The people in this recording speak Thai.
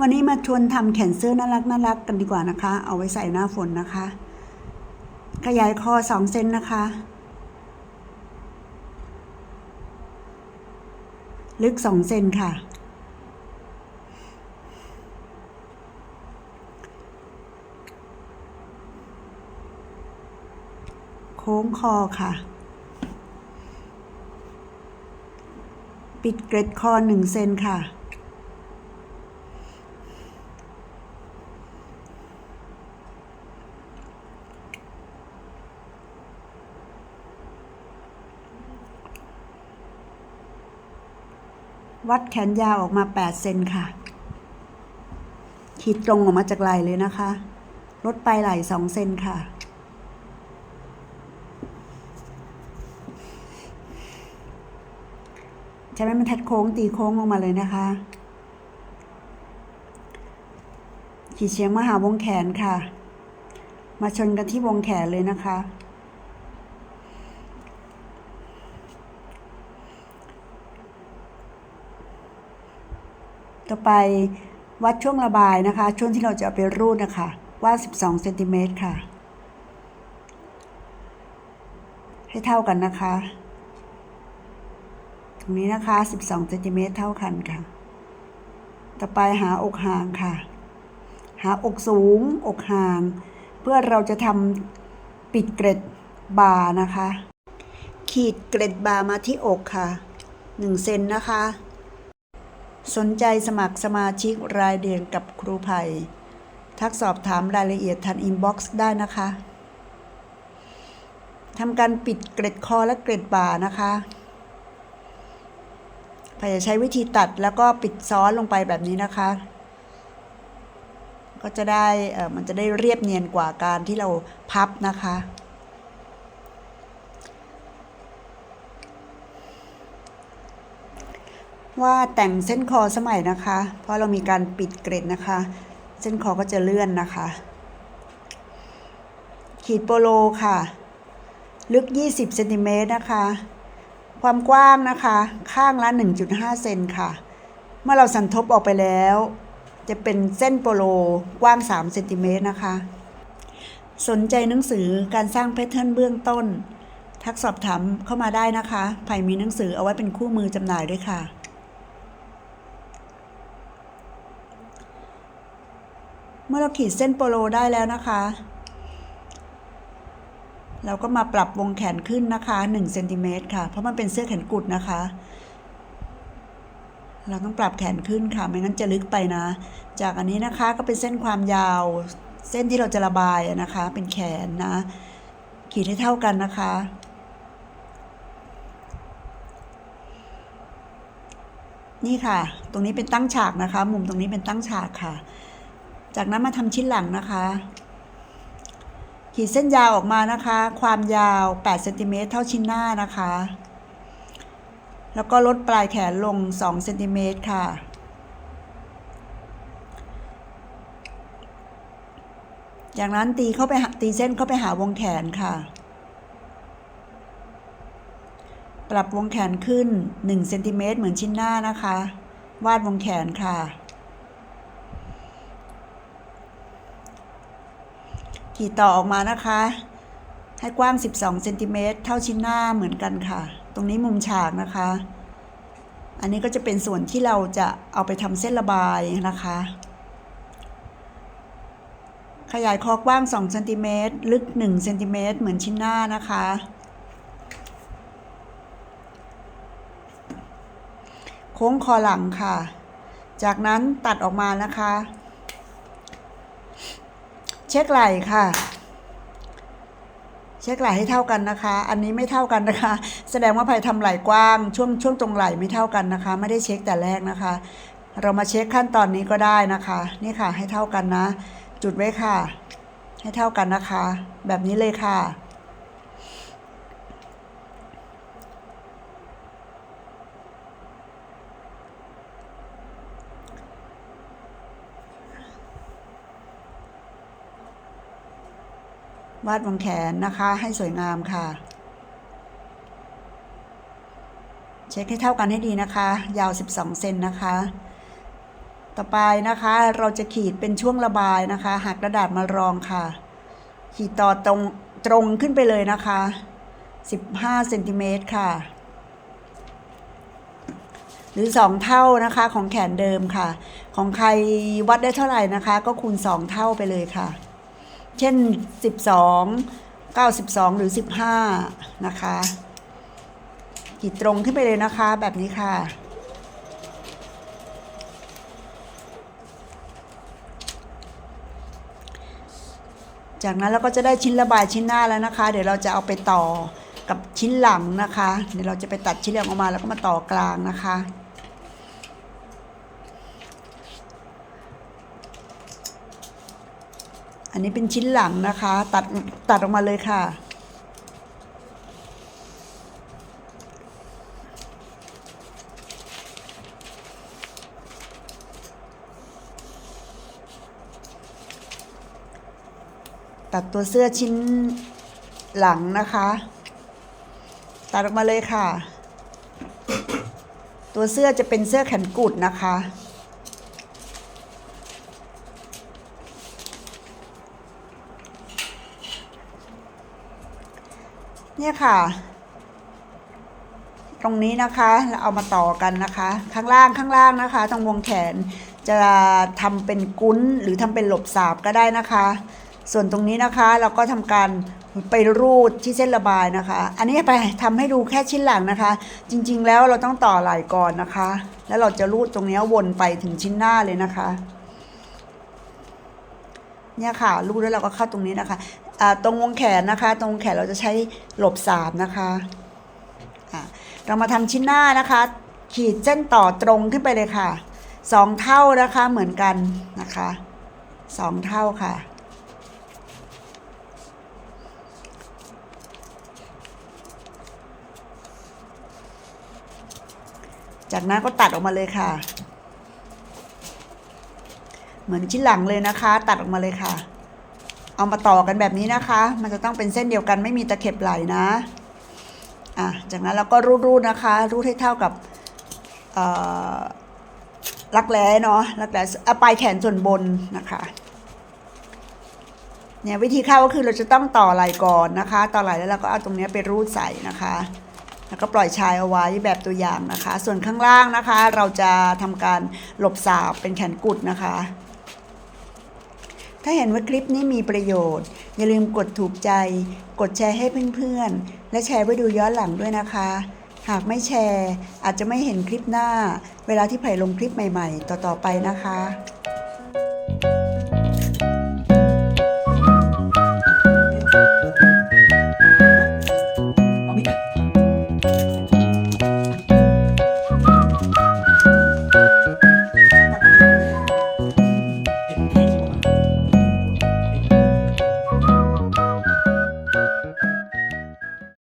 วันนี้มาชวนทำแขนเสื้อน่ารักน่ารักกันดีกว่านะคะ เอาไว้ใส่หน้าฝนนะคะ ขยายคอสองเซนนะคะ ลึกสองเซนค่ะ โค้งคอค่ะ ปิดเกร็ดคอหนึ่งเซนค่ะ วัดแขนยาวออกมา 8 เซนค่ะ ขีดตรงออกมาจากไหลเลยนะคะ ลดปลายไหล่2เซนค่ะ ใช้ไม้บรรทัดโค้งตีโค้งลงมาเลยนะคะ ขีดเฉียงมาหาวงแขนค่ะ มาชนกันที่วงแขนเลยนะคะ ต่อไปวัดช่วงระบายนะคะ ช่วงที่เราจะไปรูดนะคะว้า12เซนติเมตรค่ะ ให้เท่ากันนะคะ ตรงนี้นะคะ 12เซนติเมตรเท่ากันค่ะ ต่อไปหาอกห่างค่ะ หาอกสูง อกห่าง เพื่อเราจะทำปิดเกร็ดบาร์นะคะ ขีดเกร็ดบาร์มาที่อกค่ะ 1 เซนนะคะ สนใจสมัครสมาชิกรายเดือนกับครูไผ่ทักสอบถามรายละเอียดทางอินบ็อกซ์ได้นะคะทำการปิดเกร็ดคอและเกร็ดบ่านะคะไผ่จะใช้วิธีตัดแล้วก็ปิดซ้อนลงไปแบบนี้นะคะ ก็จะได้เออมันจะได้เรียบเนียนกว่าการที่เราพับนะคะ ว่าแต่งเส้นคอสมัยนะคะ เพราะเรามีการปิดเกร็ดนะคะ เส้นคอก็จะเลื่อนนะคะ ขีดโปโลค่ะ ลึก 20เซนติเมตรนะคะ ความกว้างนะคะ ข้างละ 1.5 เซนค่ะ เมื่อเราสันทบออกไปแล้ว จะเป็นเส้นโปโลกว้าง3เซนติเมตรนะคะ สนใจหนังสือการสร้างแพทเทิร์นเบื้องต้น ทักสอบถามเข้ามาได้นะคะไผ่มีหนังสือเอาไว้เป็นคู่มือจำหน่ายด้วยค่ะ เมื่อเราขีดเส้นโปโลได้แล้วนะคะ เราก็มาปรับวงแขนขึ้นนะคะ1เซนติเมตรค่ะ เพราะมันเป็นเสื้อแขนกุดนะคะ เราต้องปรับแขนขึ้นค่ะ ไม่งั้นจะลึกไปนะ จากอันนี้นะคะก็เป็นเส้นความยาว เส้นที่เราจะระบายนะคะ เป็นแขนนะ ขีดให้เท่ากันนะคะนี่ค่ะ ตรงนี้เป็นตั้งฉากนะคะ มุมตรงนี้เป็นตั้งฉากค่ะ จากนั้นมาทำชิ้นหลังนะคะ ขีดเส้นยาวออกมานะคะ ความยาว8เซนติเมตรเท่าชิ้นหน้านะคะ แล้วก็ลดปลายแขนลง2เซนติเมตรค่ะจากนั้นตีเข้าไปตีเส้นเข้าไปหาวงแขนค่ะ ปรับวงแขนขึ้น1เซนติเมตรเหมือนชิ้นหน้านะคะ วาดวงแขนค่ะ ขีดต่อออกมานะคะ ให้กว้าง 12เซนติเมตรเท่าชิ้นหน้าเหมือนกันค่ะ ตรงนี้มุมฉากนะคะ อันนี้ก็จะเป็นส่วนที่เราจะเอาไปทำเส้นระบายนะคะ ขยายคอกว้าง2เซนติเมตรลึก1เซนติเมตรเหมือนชิ้นหน้านะคะโค้งคอหลังค่ะ จากนั้นตัดออกมานะคะ เช็คไหล่ค่ะ เช็คไหล่ให้เท่ากันนะคะ อันนี้ไม่เท่ากันนะคะ แสดงว่าภัยทำไหล่กว้าง ช่วงช่วงตรงไหล่ไม่เท่ากันนะคะ ไม่ได้เช็คแต่แรกนะคะ เรามาเช็คขั้นตอนนี้ก็ได้นะคะ นี่ค่ะให้เท่ากันนะ จุดไว้ค่ะ ให้เท่ากันนะคะ แบบนี้เลยค่ะ วาดวงแขนนะคะ ให้สวยงามค่ะ เช็คให้เท่ากันให้ดีนะคะ ยาว 12 เซนนะคะ ต่อไปนะคะเราจะขีดเป็นช่วงระบายนะคะหักกระดาษมารองค่ะ ขีดต่อตรงตรงขึ้นไปเลยนะคะ 15เซนติเมตรค่ะ หรือ 2 เท่านะคะของแขนเดิมค่ะ ของใครวัดได้เท่าไหร่นะคะ ก็คูณ 2 เท่าไปเลยค่ะ เช่น 12 92 หรือ 15 นะคะขีดตรงขึ้นไปเลยนะคะแบบนี้ค่ะ จากนั้นเราก็จะได้ชิ้นระบายชิ้นหน้าแล้วนะคะ เดี๋ยวเราจะเอาไปต่อกับชิ้นหลังนะคะ เดี๋ยวเราจะไปตัดชิ้นหลังออกมาแล้วก็มาต่อกลางนะคะ อันนี้เป็นชิ้นหลังนะคะ ตัดตัดออกมาเลยค่ะ ตัดตัวเสื้อชิ้นหลังนะคะ ตัดออกมาเลยค่ะ ตัวเสื้อจะเป็นเสื้อแขนกุดนะคะ เนี่ยค่ะ ตรงนี้นะคะเราเอามาต่อกันนะคะ ข้างล่างข้างล่างนะคะ ตรงวงแขนจะทำเป็นกุ้นหรือทำเป็นหลบสาบก็ได้นะคะ ส่วนตรงนี้นะคะเราก็ทำการไปรูดที่เส้นระบายนะคะ อันนี้ไปทำให้ดูแค่ชิ้นหลังนะคะ จริง ๆ แล้วเราต้องต่อไหล่ก่อนนะคะ แล้วเราจะรูดตรงนี้วนไปถึงชิ้นหน้าเลยนะคะ เนี่ยค่ะรูดแล้วเราก็เข้าตรงนี้นะคะอ่าตรงวงแขนนะคะ ตรงวงแขนเราจะใช้หลบสาบนะคะะเรามาทำชิ้นหน้านะคะ ขีดเส้นต่อตรงขึ้นไปเลยค่ะสองเท่านะคะเหมือนกันนะคะสองเท่าค่ะจากนั้นก็ตัดออกมาเลยค่ะ เหมือนชิ้นหลังเลยนะคะ ตัดออกมาเลยค่ะ เอามาต่อกันแบบนี้นะคะ มันจะต้องเป็นเส้นเดียวกันไม่มีตะเข็บไหลนะอะจากนั้นเราก็รูดๆนะคะ รูดให้เท่ากับรักแร้เนาะรักแร้ปลายแขนส่วนบนนะคะเนี่ยวิธีเข้าก็คือเราจะต้องต่อไหล่ก่อนนะคะ ต่อไหล่แล้วเราก็เอาตรงนี้ไปรูดใส่นะคะ แล้วก็ปล่อยชายเอาไว้แบบตัวอย่างนะคะ ส่วนข้างล่างนะคะ เราจะทำการหลบสาบเป็นแขนกุดนะคะ ถ้าเห็นว่าคลิปนี้มีประโยชน์ อย่าลืมกดถูกใจ กดแชร์ให้เพื่อนๆ และแชร์ไว้ดูย้อนหลังด้วยนะคะ หากไม่แชร์ อาจจะไม่เห็นคลิปหน้า เวลาที่ไผ่ลงคลิปใหม่ๆ ต่อๆไปนะคะ